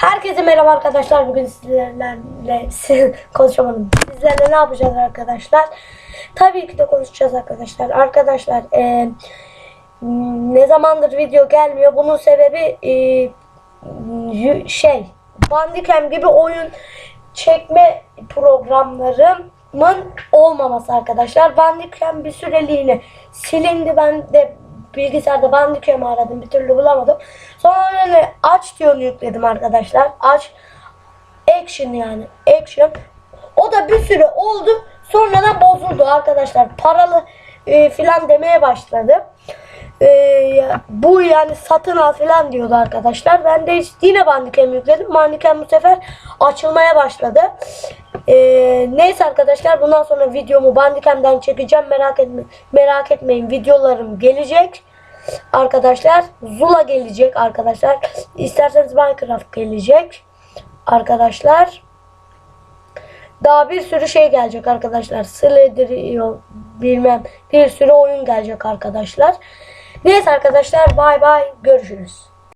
Herkese merhaba arkadaşlar. Bugün sizlerle konuşamadım. Sizlerle ne yapacağız arkadaşlar? Tabii ki de konuşacağız arkadaşlar. Arkadaşlar e, ne zamandır video gelmiyor. Bunun sebebi e, şey Bandicam gibi oyun çekme programlarımın olmaması arkadaşlar. Bandicam bir süreliğine silindi. Ben de bilgisayarda Bandicam'ı aradım. Bir türlü bulamadım. Sonra onu aç diye onu yükledim arkadaşlar. Aç action yani. Action. O da bir süre oldu. Sonradan bozuldu arkadaşlar. Paralı e, filan demeye başladı. E, bu yani satın al filan diyordu arkadaşlar. Ben de yine Bandicam yükledim. Bandicam bu sefer açılmaya başladı. E, neyse arkadaşlar bundan sonra videomu Bandicam'dan çekeceğim. Merak etme merak etmeyin. Videolarım gelecek. Arkadaşlar Zula gelecek arkadaşlar. İsterseniz Minecraft gelecek. Arkadaşlar daha bir sürü şey gelecek arkadaşlar. Sledrio bilmem bir sürü oyun gelecek arkadaşlar. Neyse arkadaşlar bay bay görüşürüz.